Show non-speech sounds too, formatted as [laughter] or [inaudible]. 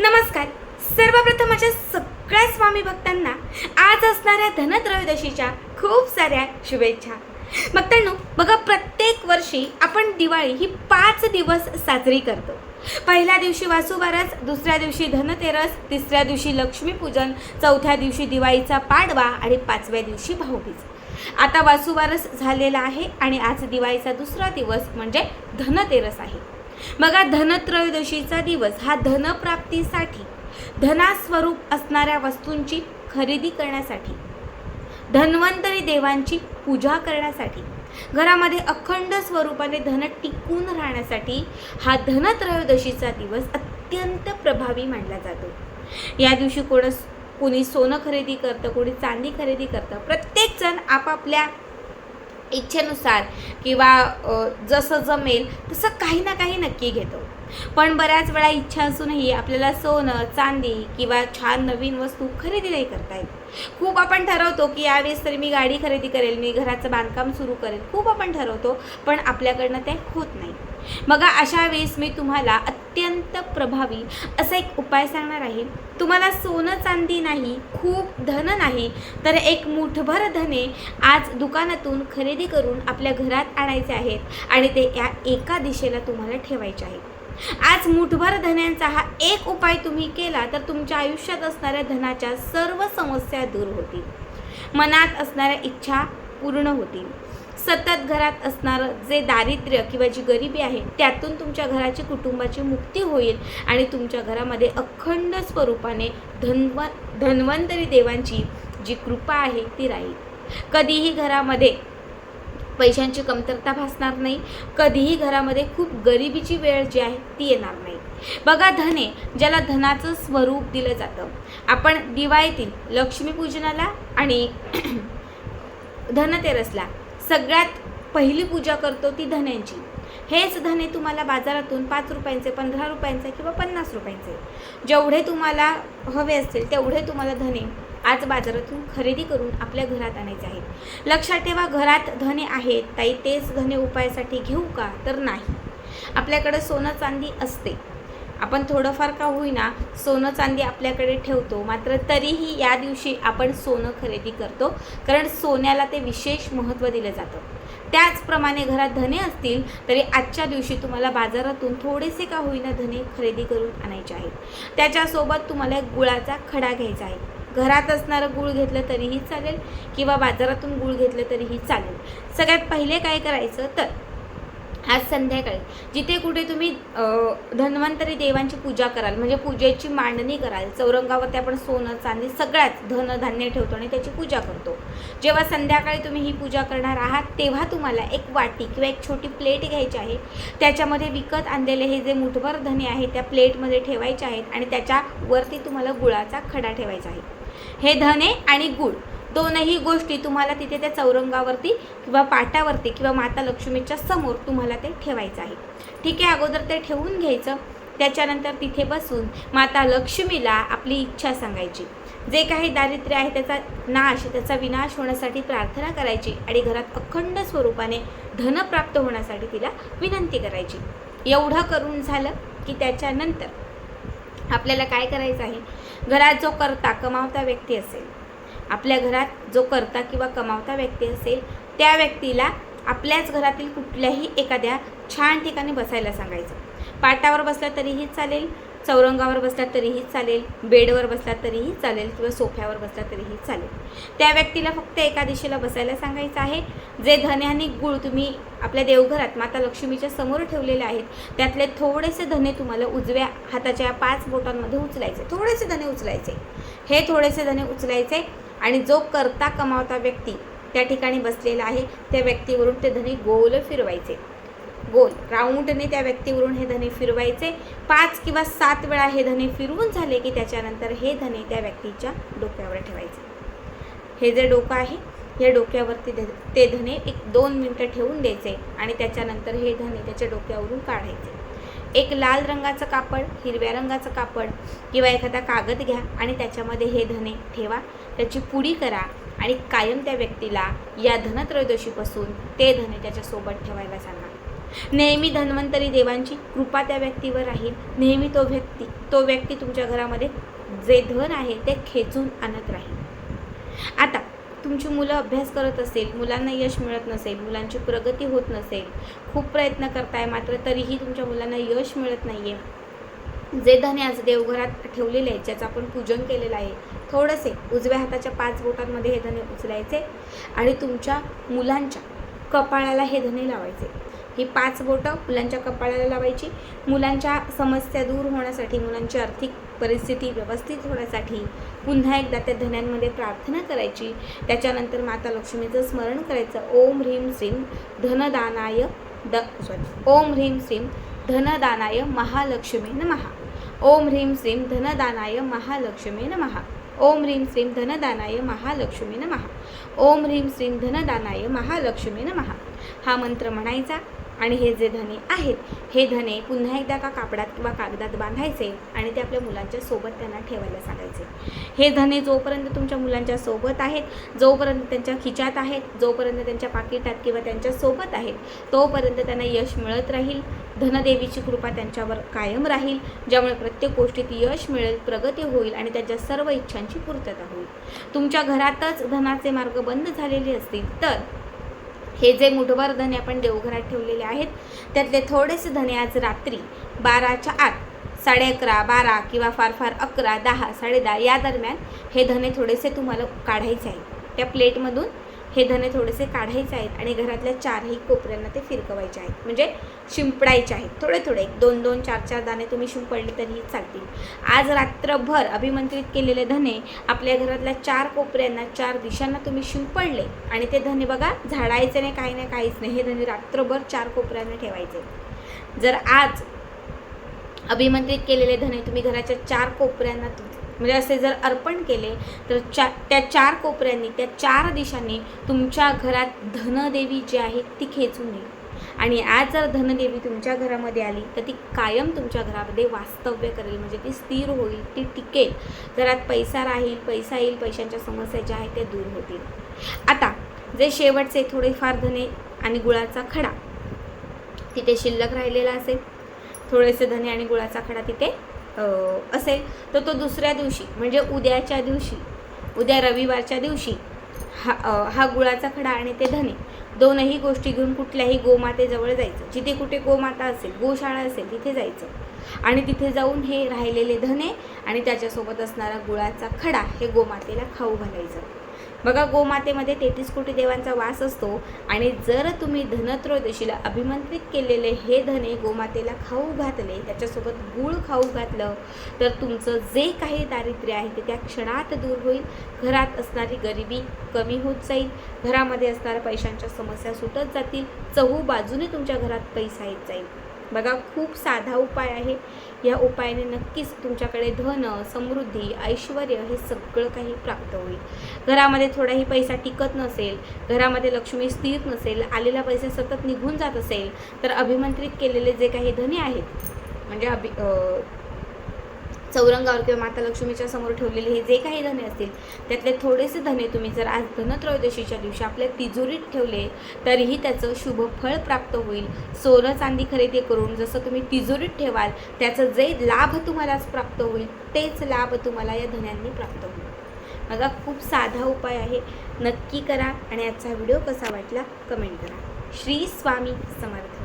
नमस्कार. सर्वप्रथम माझ्या सगळ्या स्वामी भक्तांना आज असणाऱ्या धनत्रयोदशीच्या खूप साऱ्या शुभेच्छा. भक्तांनो बघा प्रत्येक वर्षी आपण दिवाळी ही पाच दिवस साजरी करतो. पहिल्या दिवशी वासुबारस दुसऱ्या दिवशी धनतेरस तिसऱ्या दिवशी लक्ष्मीपूजन चौथ्या दिवशी दिवाळीचा पाडवा आणि पाचव्या दिवशी भाऊबीज. आता वासुबारस झालेला आहे आणि आज दिवाळीचा दुसरा दिवस म्हणजे धनतेरस आहे. बघा धनत्रयोदशीचा दिवस हा धनप्राप्तीसाठी धनास्वरूप असणाऱ्या वस्तूंची खरेदी करण्यासाठी धन्वंतरी देवांची पूजा करण्यासाठी घरामध्ये अखंड स्वरूपाने धन टिकून राहण्यासाठी हा धनत्रयोदशीचा दिवस अत्यंत प्रभावी मानला जातो. या दिवशी कोण कोणी सोनं खरेदी करतं कोणी चांदी खरेदी करतं प्रत्येकजण आपापल्या इच्छेनुसार किंवा जसं जमेल तसं काही ना काही नक्की घेतो. पण बऱ्याच वेळा इच्छा असूनही आपल्याला सोनं चांदी किंवा छान नवीन वस्तू खरेदी नाही करता येत. खूप आपण ठरवतो की यावेळेस तरी मी गाडी खरेदी करेल मी घराचं बांधकाम सुरू करेल. खूप आपण ठरवतो पण आपल्याकडनं ते होत नाही. बघा अशा वेळेस मी तुम्हाला अत्यंत प्रभावी असा एक उपाय सांगणार आहे. तुम्हाला सोनं चांदी नाही खूप धन नाही तर एक मुठभर धने आज दुकानातून खरेदी करून आपल्या घरात आणायचे आहेत आणि ते या एका दिशेला तुम्हाला ठेवायचे आहे आज मुठभर धन्यांचा हा एक उपाय तुम्ही केला तर तुमच्या आयुष्यात असणाऱ्या धनाच्या सर्व समस्या दूर होतील. मनात असणाऱ्या इच्छा पूर्ण होतील. सतत घरात असणारं जे दारिद्र्य किंवा जी गरिबी आहे त्यातून तुमच्या घराची कुटुंबाची मुक्ती होईल आणि तुमच्या घरामध्ये अखंड स्वरूपाने धनव धन्वंतरी देवांची जी कृपा आहे ती राहील. कधीही घरामध्ये पैशांची कमतरता भासणार नाही कधीही घरामध्ये खूप गरिबीची वेळ जी आहे ती येणार नाही. बघा धने ज्याला धनाचं स्वरूप दिलं जातं. आपण दिवाळीतील लक्ष्मीपूजनाला आणि [clears throat] धनतेरसला सगळ्यात पहिली पूजा करतो ती धन्यांची. हेच धने तुम्हाला बाजारातून पाच रुपयांचे पंधरा रुपयांचे किंवा पन्नास रुपयांचे. जेवढे तुम्हाला हवे असतील तेवढे तुम्हाला धने आज बाजारातून खरेदी करून आपल्या घरात आणायचे आहेत. लक्षात ठेवा घरात धने आहेत. ताई तेच धने उपायासाठी घेऊ का? तर नाही. आपल्याकडे सोनं चांदी असते. आपण थोडंफार का होईना सोनं चांदी आपल्याकडे ठेवतो. मात्र तरीही या दिवशी आपण सोनं खरेदी करतो. कारण सोन्याला ते विशेष महत्त्व दिलं जातं. त्याचप्रमाणे घरात धने असतील तरी आजच्या दिवशी तुम्हाला बाजारातून थोडेसे का होईना धने खरेदी करून आणायचे आहेत. त्याच्यासोबत तुम्हाला एक गुळाचा खडा घ्यायचा आहे. घरात असणारं गुळ घेतलं तरीही चालेल किंवा बाजारातून गुळ घेतलं तरीही चालेल. सगळ्यात पहिले काय करायचं तर आज संध्याकाळी जिथे कुठे तुम्ही धन्वंतरी देवांची पूजा कराल म्हणजे पूजेची मांडणी कराल चौरंगावरती आपण सोनं चांदी सगळ्याच धन धान्य ठेवतो आणि त्याची पूजा करतो. जेव्हा संध्याकाळी तुम्ही ही पूजा करणार आहात तेव्हा तुम्हाला एक वाटी किंवा एक छोटी प्लेट घ्यायची आहे. त्याच्यामध्ये विकत आणलेले हे जे मुठभर धने आहेत त्या प्लेटमध्ये ठेवायचे आहेत आणि त्याच्यावरती तुम्हाला गुळाचा खडा ठेवायचा आहे. हे धने आणि गुळ दोनही गोष्टी तुम्हाला तिथे त्या चौरंगावरती किंवा पाटावरती किंवा माता लक्ष्मीच्या समोर तुम्हाला ते ठेवायचं आहे. ठीक आहे अगोदर ते ठेवून घ्यायचं. त्याच्यानंतर तिथे बसून माता लक्ष्मीला आपली इच्छा सांगायची. जे काही दारिद्र्य आहे त्याचा नाश त्याचा विनाश होण्यासाठी प्रार्थना करायची आणि घरात अखंड स्वरूपाने धन प्राप्त होण्यासाठी तिला विनंती करायची. एवढं करून झालं की त्याच्यानंतर आपल्याला काय करायचं आहे? घरात जो करता कमावता व्यक्ती असेल आपल्या घरात जो करता किंवा कमावता व्यक्ती असेल त्या व्यक्तीला आपल्याच घरातील कुठल्याही एखाद्या छान ठिकाणी बसायला सांगायचं. पाटावर बसला तरीही चालेल चौरंगावर बसला तरीही चालेल बेडवर बसला तरीही चालेल किंवा सोफ्यावर बसला तरीही चालेल. त्या व्यक्तीला फक्त एका दिशेला बसायला सांगायचं आहे. जे धने आणि गुळ तुम्ही आपल्या देवघरात माता लक्ष्मीच्या समोर ठेवलेले आहेत त्यातले थोडेसे धने तुम्हाला उजव्या हाताच्या पाच बोटांमध्ये उचलायचे. थोडेसे धने उचलायचे. हे थोडेसे धने उचलायचे. आणि जो करता कमावता व्यक्ती त्या ठिकाणी बसलेला आहे त्या व्यक्तीवरून ते धने गोल फिरवायचे. गोल राऊंडने त्या व्यक्तीवरून हे धने फिरवायचे. पाच किंवा सात वेळा हे धने फिरवून झाले की त्याच्यानंतर हे धने त्या व्यक्तीच्या डोक्यावर ठेवायचे. हे जे डोकं आहे या डोक्यावरती ध- ते धने एक दोन मिनटं ठेवून द्यायचे आणि त्याच्यानंतर हे धने त्याच्या डोक्यावरून काढायचे. एक लाल रंगाचं कापड हिरव्या रंगाचं कापड किंवा एखादा कागद घ्या आणि त्याच्यामध्ये हे धने ठेवा. त्याची पुडी करा आणि कायम त्या व्यक्तीला या धनत्रयोदशीपासून ते धने त्याच्यासोबत ठेवायला सांगा. नेहमी धन्वंतरी देवांची कृपा त्या व्यक्तीवर राहील. नेहमी तो व्यक्ती तो व्यक्ती तुमच्या घरामध्ये जे धन आहे ते खेचून आणत राहील. आता तुमची मुलं अभ्यास करत असेल मुलांना यश मिळत नसेल मुलांची प्रगती होत नसेल खूप प्रयत्न करताय मात्र तरीही तुमच्या मुलांना यश मिळत नाही आहे जे धने आज देवघरात ठेवलेले आहेत ज्याचं आपण पूजन केलेलं आहे थोडेसे उजव्या हाताच्या पाच बोटांमध्ये हे धने उचलायचे आणि तुमच्या मुलांच्या कपाळाला हे धने लावायचे. ही पाच बोटं मुलांच्या कपाळाला लावायची. मुलांच्या समस्या दूर होण्यासाठी मुलांची आर्थिक परिस्थिती व्यवस्थित होण्यासाठी पुन्हा एकदा त्या धन्यांमध्ये प्रार्थना करायची. त्याच्यानंतर माता लक्ष्मीचं स्मरण करायचं. ओम ह्रीम श्रीम धनदानाय द सॉरी ओम ह्रीम श्रीम धनदानाय महालक्ष्मी नमहा ओम ह्रीम श्रीम धनदानाय महालक्ष्मी नमहा ओम ह्रीम श्रीम धनदानाय महालक्ष्मी नमहा ओम ह्रीम श्रीम धनदानाय महालक्ष्मी नमहा हा मंत्र म्हणायचा. आणि हे जे धने आहेत हे धने पुन्हा एकदा का कापडात किंवा कागदात बांधायचे आणि ते आपल्या मुलांच्या सोबत त्यांना ठेवायला सांगायचे. हे धने जोपर्यंत तुमच्या मुलांच्या सोबत आहेत जोपर्यंत त्यांच्या खिच्यात आहेत जोपर्यंत त्यांच्या पाकिटात किंवा त्यांच्यासोबत आहेत तोपर्यंत त्यांना यश मिळत राहील. धनदेवीची कृपा त्यांच्यावर कायम राहील ज्यामुळे प्रत्येक गोष्टीत यश मिळेल प्रगती होईल आणि त्यांच्या सर्व इच्छांची पूर्तता होईल. तुमच्या घरातच धनाचे मार्ग बंद झालेले असतील तर हे जे मुठभर धने आपण देवघरात ठेवलेले आहेत त्यातले थोडेसे धने आज रात्री बाराच्या आत साडे अकरा बारा किंवा फार फार अकरा दहा साडेदहा या दरम्यान हे धने थोडेसे तुम्हाला काढायचे आहेत त्या प्लेटमधून हे धने थोडेसे काढायचे आहेत आणि घरातल्या चारही कोपऱ्यांना ते फिरकवायचे आहेत. म्हणजे शिंपडायचे आहेत. थोडे थोडे एक दोन दोन चार चार दाणे तुम्ही शिंपडले तरीही चालतील. आज रात्रभर अभिमंत्रित केलेले धने आपल्या घरातल्या चार कोपऱ्यांना चार दिशांना तुम्ही शिंपडले आणि ते धने बघा झाडायचे नाही काही नाही काहीच नाही. हे धने रात्रभर चार कोपऱ्यांना ठेवायचे. जर आज अभिमंत्रित केलेले धने तुम्ही घराच्या चार कोपऱ्यांना म्हणजे असे जर अर्पण केले तर चा त्या चार कोपऱ्यांनी त्या चार दिशांनी तुमच्या घरात धनदेवी जी आहे ती खेचून येईल. आणि आज जर धनदेवी तुमच्या घरामध्ये आली तर ती कायम तुमच्या घरामध्ये वास्तव्य करेल. म्हणजे ती स्थिर होईल ती टिकेल. घरात पैसा राहील पैसा येईल पैशांच्या समस्या ज्या आहेत त्या दूर होतील. आता जे शेवटचे थोडेफार धने आणि गुळाचा खडा तिथे शिल्लक राहिलेला असेल. थोडेसे धने आणि गुळाचा खडा तिथे असेल तर तो दुसऱ्या दिवशी म्हणजे उद्याच्या दिवशी उद्या रविवारच्या दिवशी हा हा गुळाचा खडा आणि ते धने दोनही गोष्टी घेऊन कुठल्याही गोमातेजवळ जायचं. जिथे कुठे गोमाता असेल गोशाळा असेल तिथे जायचं. आणि तिथे जाऊन हे राहिलेले धने आणि त्याच्यासोबत असणारा गुळाचा खडा हे गोमातेला खाऊ घालायचं. बघा गोमातेमध्ये तेहतीस कोटी देवांचा वास असतो आणि जर तुम्ही धनत्रयोदशीला अभिमंत्रित केलेले हे धने गोमातेला खाऊ घातले त्याच्यासोबत गूळ खाऊ घातलं तर तुमचं जे काही दारिद्र्य आहे ते त्या क्षणात दूर होईल. घरात असणारी गरिबी कमी होत जाईल. घरामध्ये असणाऱ्या पैशांच्या समस्या सुटत जातील. चहू बाजूने तुमच्या घरात पैसा येत जाईल. बघा खूप साधा उपाय आहे. या उपायाने नक्कीच तुमच्याकडे धन समृद्धी ऐश्वर हे सगळं काही प्राप्त होईल. घरामध्ये थोडाही पैसा टिकत नसेल घरामध्ये लक्ष्मी स्थिर नसेल आलेला पैसा सतत निघून जात असेल तर अभिमंत्रित केलेले जे काही धने आहेत म्हणजे अभि चौरंगावर किंवा माता लक्ष्मीच्या समोर ठेवलेले हे जे काही धने असतील त्यातले थोडेसे धने तुम्ही जर आज धनत्रयोदशीच्या दिवशी आपल्या तिजोरीत ठेवले तरीही त्याचं शुभ फळ प्राप्त होईल. सोनं चांदी खरेदी करून जसं तुम्ही तिजोरीत ठेवाल त्याचं जे लाभ तुम्हाला प्राप्त होईल तेच लाभ तुम्हाला या धन्यांनी प्राप्त होईल. माझा खूप साधा उपाय आहे. नक्की करा आणि आजचा व्हिडिओ कसा वाटला कमेंट करा. श्री स्वामी समर्थ.